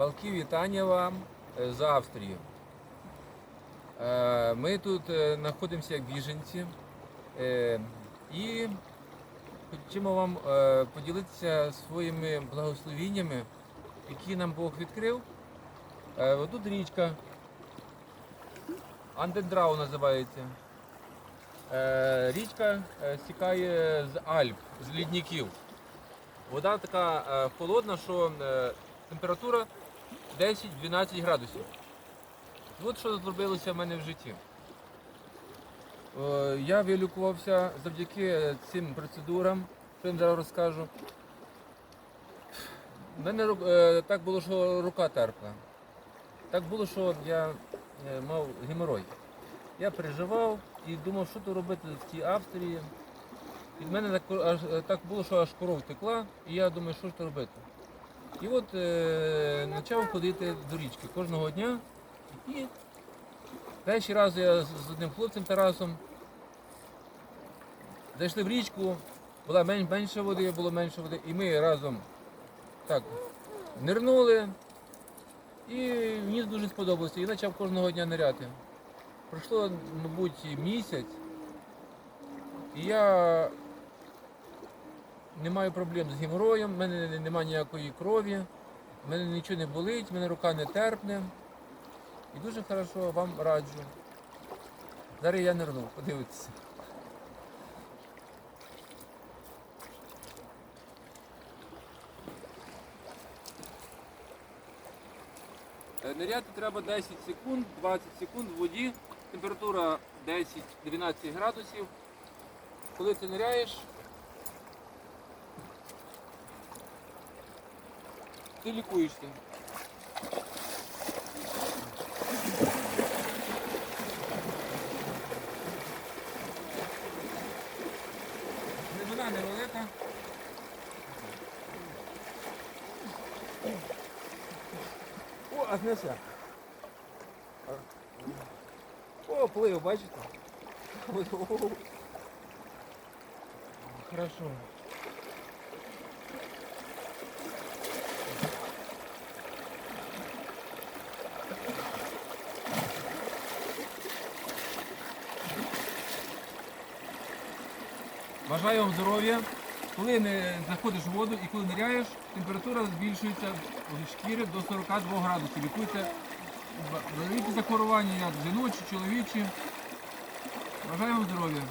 Палки вітання вам е, з Австрії. Е, Ми тут е, знаходимося як біженці і хочемо вам поділитися своїми благословіннями, які нам Бог відкрив. Тут річка Андендрау називається. Річка стікає з Альп, з лідників. Вода така холодна, що температура 10-12 градусів. От що зробилося в мене в житті. Е, Я вилікувався завдяки цим процедурам, що я зараз розкажу. У мене е, так було, що рука терпла. Так було, що я е, мав геморой. Я переживав і думав, що то робити в цій Австрії. Від мене так, було, що аж кров текла, і я думаю, що ж то робити. І от е, почав ходити до річки кожного дня. І перший раз я з одним хлопцем Тарасом зайшли в річку, була менше води, було менше води, і ми разом так нирнули. І мені дуже сподобалося. І почав кожного дня ниряти. Пройшло, мабуть, місяць, і я не маю проблем з геморроєм, в мене немає ніякої крові, в мене нічого не болить, в мене рука не терпне. І дуже хорошо вам раджу. Зараз я нирну, подивитися. Е, Ниряти треба 10 секунд, 20 секунд в воді, температура 10-12 градусів. Коли ти ниряєш, ти лікуєшся. Глибина невелика. О, аж несе. О, плив, бачите? Хорошо. Бажаю вам здоров'я. Коли не заходиш у воду і коли ниряєш, температура збільшується від шкіри до 42 градусів. Лікується великі захворювання, жіночі, чоловічі. Бажаю вам здоров'я.